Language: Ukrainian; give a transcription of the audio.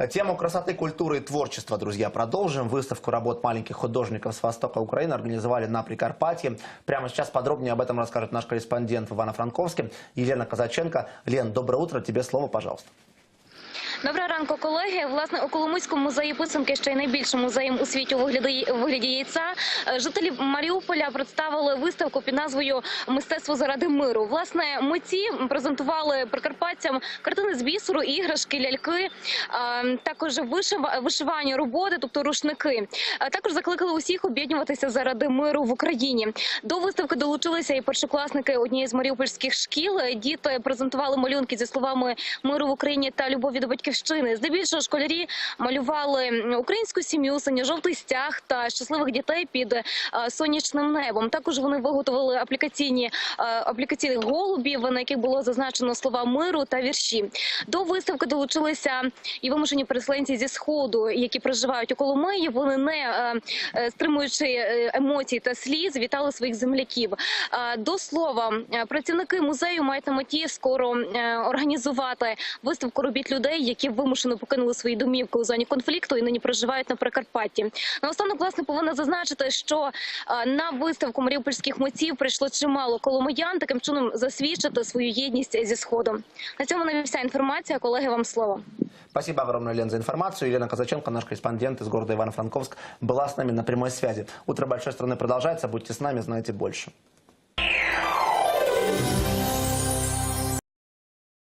Э, Тему красоты, культуры и творчества, друзья, продолжим. Выставку работ маленьких художников с востока Украины организовали на Прикарпатье. Прямо сейчас подробнее об этом расскажет наш корреспондент в Ивано-Франковске Елена Казаченко. Лен, доброе утро, тебе слово, пожалуйста. Доброго ранку, колеги. Власне, у Коломийському музеї писанки, що є найбільшим музеєм у світі у вигляді, яйця, е, жителі Маріуполя представили виставку під назвою Мистецтво заради миру. Власне, митці презентували прикарпатцям картини з бісеру, іграшки, ляльки, е, також вишива- вишивані роботи, тобто рушники. Е, Також закликали усіх об'єднуватися заради миру в Україні. До виставки долучилися і першокласники однієї з маріупольських шкіл. Діти презентували малюнки зі словами миру в Україні та любові до батьківщини. Здебільшого школярі малювали українську сім'ю, синьо-жовтий стяг та щасливих дітей під е, сонячним небом. Також вони виготовили аплікаційні е, аплікаційних голубів, на яких було зазначено слова миру та вірші. До виставки долучилися і вимушені переселенці зі сходу, які проживають у Коломиї. Вони не е, стримуючи емоцій та сліз, вітали своїх земляків. До слова, працівники музею мають на меті скоро організувати виставку робіт людей, які вимушено покинули свої домівки у зоні конфлікту і нині проживають на Прикарпатті. Наостанок, власне, повинна зазначити, що е, на виставку маріупольських митців прийшло чимало коломиян, таким чином засвідчити свою єдність зі сходом. На цьому не вся інформація. Колеги, вам слово. Спасибо огромное, Лен, за информацию. Елена Казаченко, наш корреспондент из города Ивано-Франковск, была с нами на прямой связи. Утро большой страны продолжается. Будьте с нами, знаете больше.